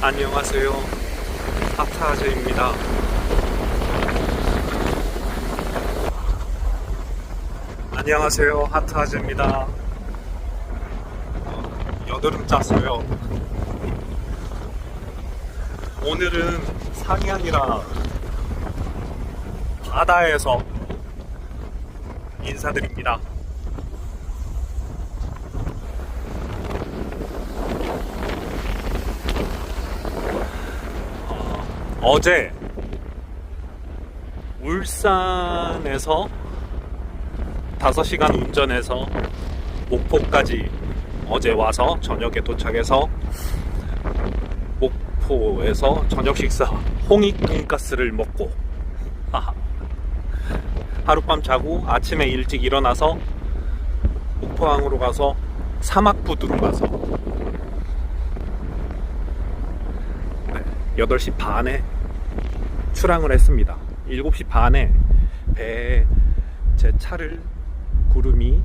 안녕하세요. 하타제입니다. 안녕하세요. 하트아즈입니다. 어, 여드름 짰어요. 오늘은 아니라 바다에서 인사드립니다. 어, 어제 울산에서 5시간 운전해서 목포까지 어제 와서 저녁에 도착해서 목포에서 저녁 식사 홍익 돈가스를 먹고. 하룻밤 자고 아침에 일찍 일어나서 목포항으로 가서 사막부두로 가서 8시 반에 출항을 했습니다. 7시 반에 배에 제 차를 구름이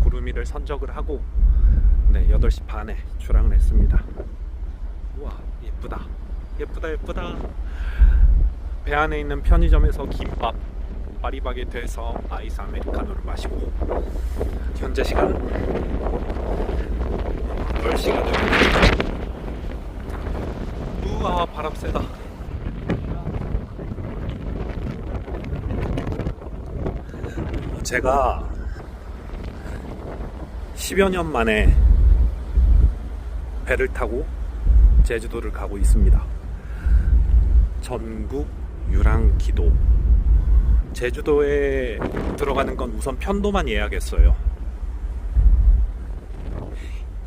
구름이를 선적을 하고 네 8시 반에 출항을 했습니다. 우와 예쁘다 예쁘다 예쁘다 배 안에 있는 편의점에서 김밥 파리바게트에서 아이스 아메리카노를 마시고 현재 시간 10시가 되고 우와 바람 세다 제가 10여 년 만에 배를 타고 제주도를 가고 있습니다. 전국 유랑 기도. 제주도에 들어가는 건 우선 편도만 예약했어요.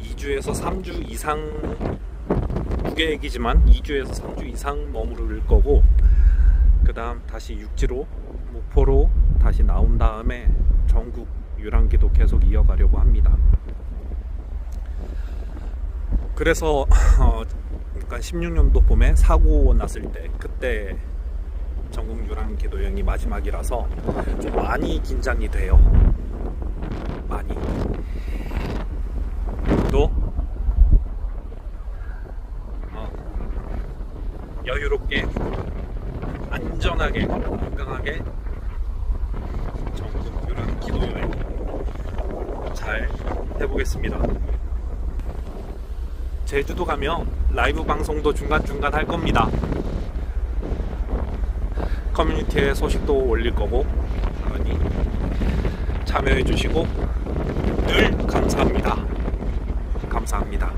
2주에서 3주 이상 무 계획이지만 2주에서 3주 이상 머무를 거고 그 다음 다시 육지로 목포로 다시 나온 다음에 전국 유랑기도 계속 이어가려고 합니다. 그래서 어, 그러니까 16년도 봄에 사고 났을 때 그때 전국 유랑기도 여행이 마지막이라서 좀 많이 긴장이 돼요. 많이. 또 어, 여유롭게 안전하게 건강하게 전국 유랑 기도 여행 잘 해보겠습니다. 제주도 가면 라이브 방송도 중간중간 할 겁니다. 커뮤니티에 소식도 올릴 거고 많이 참여해 주시고 늘 감사합니다. 감사합니다.